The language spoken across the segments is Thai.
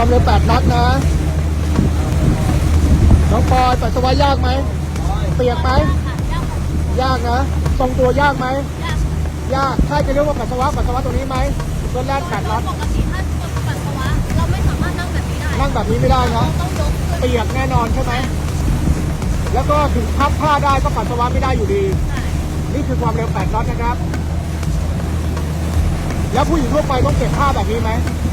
ความเร็ว8น็อตนะ น้องปอยปัสสาวะยากไหม เปียกไหม ยากนะ ทรงตัวยากไหม ยาก ใช่จะเรียกว่าปัสสาวะปัสสาวะตรงนี้ไหมเส้นแรก8น็อตปกติถ้าคนปัสสาวะเราไม่สามารถนั่งแบบนี้ได้ นั่งแบบนี้ไม่ได้นะต้องยกขึ้นเปียกแน่นอนใช่ไหม แล้วก็ถึงพับผ้าได้ก็ปัสสาวะไม่ได้อยู่ดีใช่นี่คือความเร็ว8น็อตนะครับ แล้วผู้หญิงทั่วไปต้องเก็บผ้าแบบนี้ไหมค่ะ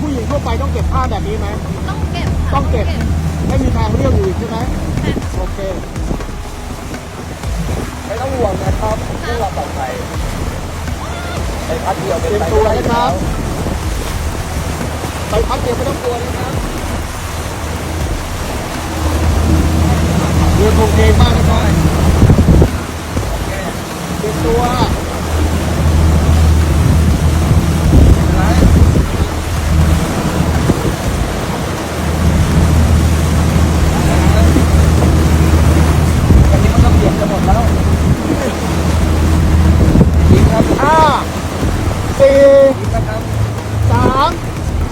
ผู้หญิงทั่วไปต้องเก็บผ้าแบบนี้ไหม ต้องเก็บค่ะต้องเก็บ ไม่มีทางเลือกอื่นใช่ไหมใช่โอเค ไม่ต้องห่วงนะครับเพื่อเราปลอดภัยไปพักเดียวเตรียมตัวนะครับ ไปพักเดียวไม่ต้องกลัวนะครับเรือคงเพลงมากนะครับเตรียมตัว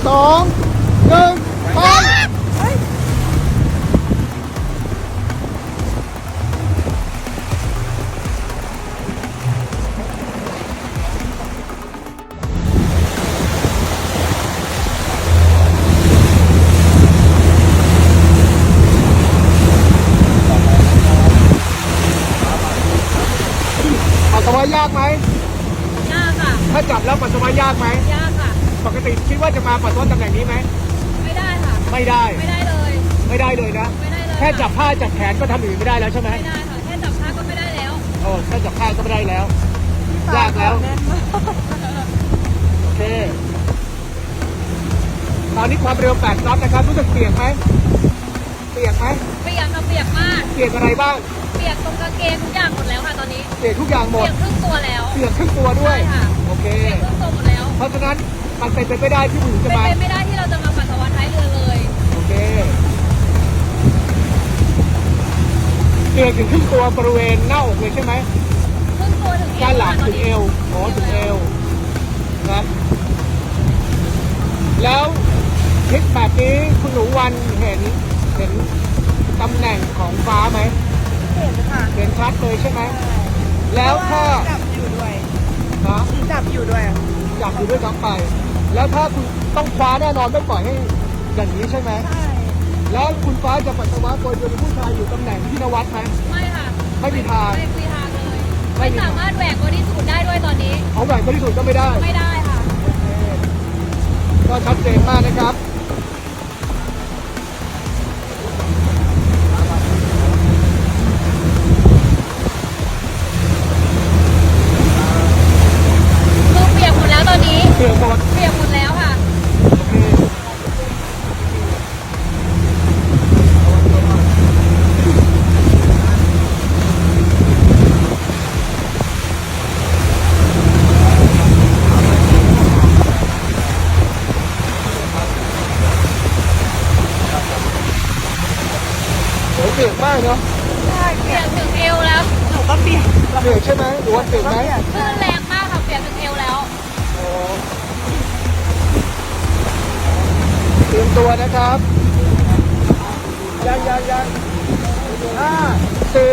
2 1 bắn ปัสสาวะยากไหม ยากค่ะ ถ้าจับแล้วปัสสาวะยากไหม ยาก ปกติคิดว่าจะมาปัสสาวะตำแหน่งนี้ไหม ไม่ได้ค่ะ ไม่ได้ ไม่ได้เลย ไม่ได้เลยนะ ไม่ได้เลยแค่จับผ้าจับแขนก็ทำอื่นไม่ได้แล้วใช่ไหมไม่ได้ค่ะ แค่จับผ้าก็ไม่ได้แล้วโอ้แค่จับผ้าก็ไม่ได้แล้ว ยากแล้ว โอเค ตอนนี้ความเร็ว8น็อตนะครับ รู้สึกเปียกไหมเปียกไหมเปียกค่ะเปียกมาก เปียกอะไรบ้าง เปียกตรงกางเกงทุกอย่างหมดแล้วค่ะตอนนี้ เปียกทุกอย่างหมเปีดยกครึ่งตัวแล้ว เปียกครึ่งตัวด้วย ใช่ค่ะ โอเค เปียกครึ่งตัวหมดแล้ว เพราะฉะนั้นมันเป็นไปไม่ได้ที่ผู้หญิงเป็จะนมา ไปไม่ได้ที่เราจะมาปัสสาวะท้ายเรือเลย โอเค เปียกถึงครึ่งตัวบริเวณหน้าอกเลยใช่ไหม ครึ่งตัวถึงเอวด้านหลังค่ะตถึงเอวโอ้ถึงเอวนะแล้วคลิปแบบนี้คุณหนูวันเห็นเห็น ตำแหน่งของฟ้าไหมเห็นค่ะเห็นชัดเลยใช่ไหม แล้วถ้าจับอยู่ด้วยนะจับอยู่ด้วยอยากอยู่ด้วยซ้ำไป แล้วถ้าคุณต้องคว้าแน่นอนไม่ปล่อยให้อย่างนี้ใช่ไหมใช่แล้วคุณฟ้าจะปัสสาวะโดยเป็นผู้ชายอยู่ตำแหน่งที่นวัดไหมไม่ค่ะไม่มีทางไม่มีทางเลยไม่ไม่มีทางสามารถแหวกบอดี้สูทได้ด้วยตอนนี้เขาแหวนบริสุทธิ์ก็ไม่ได้ไม่ได้ค่ะก็ชัดเจนมากนะครับ คือเปียกหมดแล้วตอนนี้ เปลี่ยนหมด เปียกหมดแล้วค่ะ โอเค โหเปลี่ยนมากเนาะใช่เปียกถึงเอวแล้วหนูก็เปลี่ยนเปลี่ยนใช่ไหมหรือว่าเปลี่ยนไหมคลื่นแรงมากค่ะเปียกถึงเอวแล้วโอ้เตรียมตัวนะครับยังยังยังห้าสี่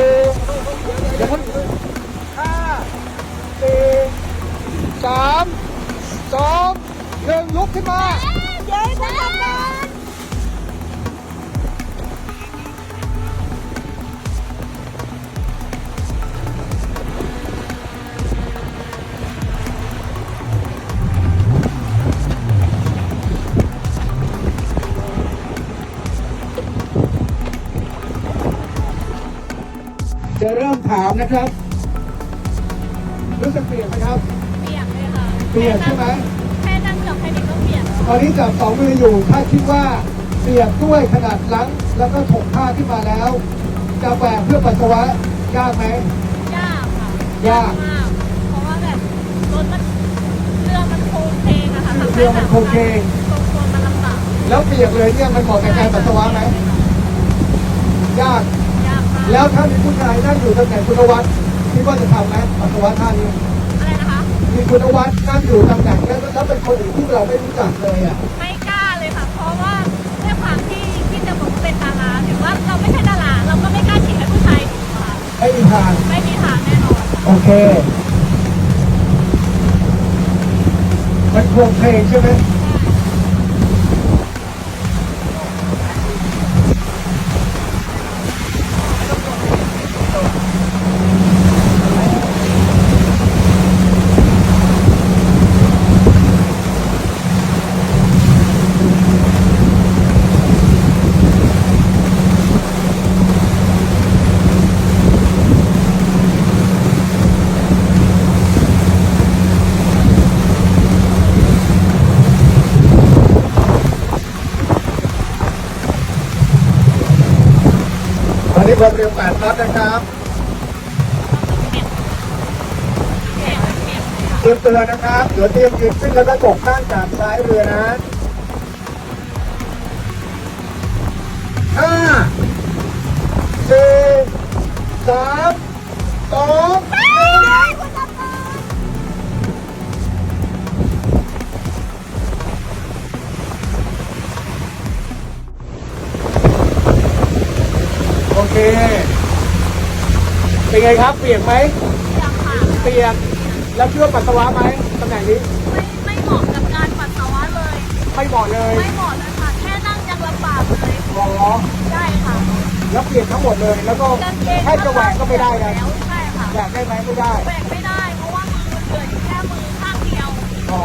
นะครับรู้สึกเปลี่ยนไหมครับ เปียกเลยค่ะเปลี่ยนใช่ไหมแค่นั่งจับแค่นี้ก็เปียกแล้วตอนนี้จับสองมืออยู่ถ้าคิดว่าเปียกด้วยขนาดหลังแล้วก็ถกผ้าขึ้นมาแล้ว จะแบกเพื่อปัสสาวะยากไหมยากค่ะยากมากเพราะว่าแบบรถมันเรือมันโค้งเคงอะค่ะทำให้เรือมันโค้งเคงตรงตัวมันลำบากแล้วเปียกเลยเนี่ยมันเหมาะกับการปัสสาวะไหมยากยากมาก แล้วถ้ามีผู้ชายนั่งอยู่ตำแหน่งคุณวัฒน์คิดว่าจะทำไหมปัสสาวะท่านนี้อะไรนะคะมีคุณวัฒน์นั่งอยู่ตำแหน่งแล้วล้วเป็นคนอื่นที่เราไม่รู้จักเลยอะไม่กล้าเลยค่ะ เพราะว่าด้วยความที่ที่จะบอกว่าเป็นดาราถือว่าเราไม่ใช่ดาราเราก็ไม่กล้าฉีดให้ผู้ชายถูะไม่มีทางไม่มีทางแน่นอนโอเค มันโคงเพลงใช่ไหม ตอนนี้ความเร็ว8น็อตนะครับเตรียมตัวนะครับเดี๋ยวเตรียมยืนขึ้นแล้วก็กข้างจากซ้ายเรือนะ เป็นไงครับ เปียกไหมยังค่ะเปียกแล้วเชื่อปัสสาวะไหมตำแหน่งนี้ ไม่ไม่เหมาะกับการปัสสาวะเลย ไม่เหมาะเลย ไม่เหมาะเลยค่ะ แค่นั่งยังลำบากเลยอ๋อใช่ค่ะ แล้วเปียกทั้งหมดเลย แล้วก็กางเกงแค่จะแหวกก็ไม่ได้นะแล้วใช่ค่ะแหวกได้ไหมไม่ได้แหวกไม่ได้ เพราะว่ามือเหลืออยู่แค่มือข้างเดียว อ๋อ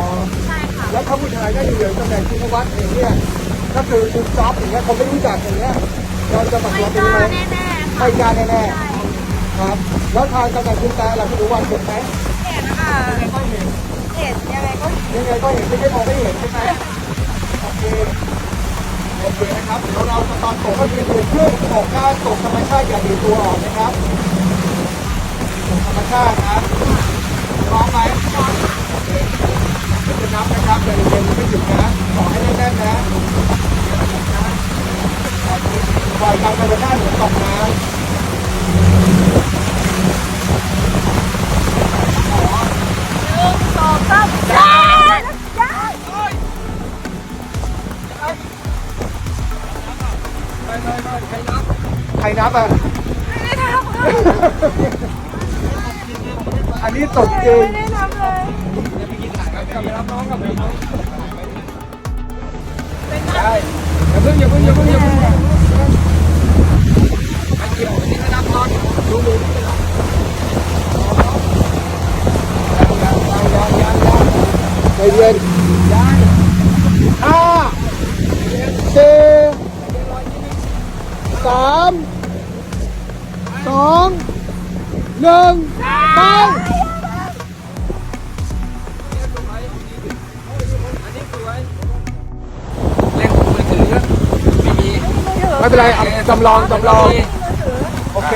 ใช่ค่ะ แล้วถ้าผู้ชายได้เหลือตำแหน่งชินวัตรเองเนี่ยก็คือคุณซอฟอย่างเงี้ยเขาไม่รู้จักอย่างเงี้ยเราจะปัสไม่สาวะกเป็นล้าไหมแน่ๆค่ะไม่กล้าแน่ใช่ๆ ครับ แล้วทางตำแหน่งคุณตาเราไม่รู้ว่าเห็นไหมเห็นค่ะยังไงก็เห็นเห็นยังไงก็เห็นยังไงก็เห็นไม่ใช่มองไม่เห็นใช่ไหมโอเคโอเคนะครับเดี๋ยวเราจะตอนตกก็ยืนอยู่ครึ่งตกก้านตกธรรมชาติอย่าดีตัวออกนะครับตกธรรมชาตินะพร้อมไหม ใครนับอะ ไม่ได้ทำค่ะอันนี้ตกจริง ไม่ได้ทำเลยได้อย่าเพิ่งอย่าเพิ่งอย่าเพิ่งอย่าเพิ่ง หนึ่งไปเล่นมือถือไม่มีไม่เป็นไรเอาจำลองจำลอง โอเค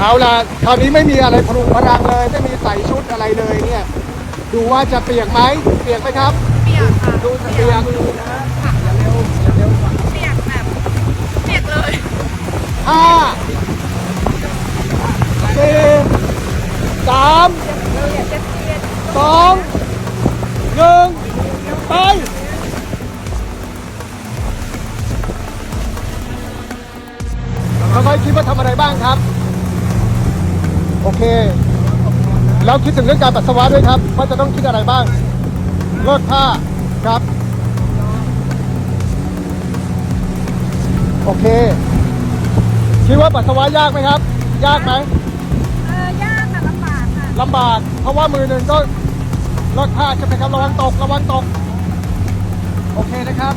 เอาล่ะ คราวนี้ไม่มีอะไรพลุงพลังเลย ไม่มีใส่ชุดอะไรเลยเนี่ย ดูว่าจะเปียกไหม เปียกไหมครับ เปียกค่ะ ดูเปียกเปียกแบบเปียกเลย ห้าสี่สามสองหนึ่งไปทำไมคิดว่าทำอะไรบ้างครับ โอเค แล้วคิดถึงเรื่องการปัสสาวะด้วยครับ ว่าจะต้องคิดอะไรบ้างเลิกผ้าครับ โอเค คิดว่าปัสสาวะยากไหมครับ ยากไหมเออยากแต่ลำบากค่ะลำบาก เพราะว่ามือหนึ่งก็เลิกผ้าใช่ไหมครับ ระวังตก ระวังตก โอเคนะครับ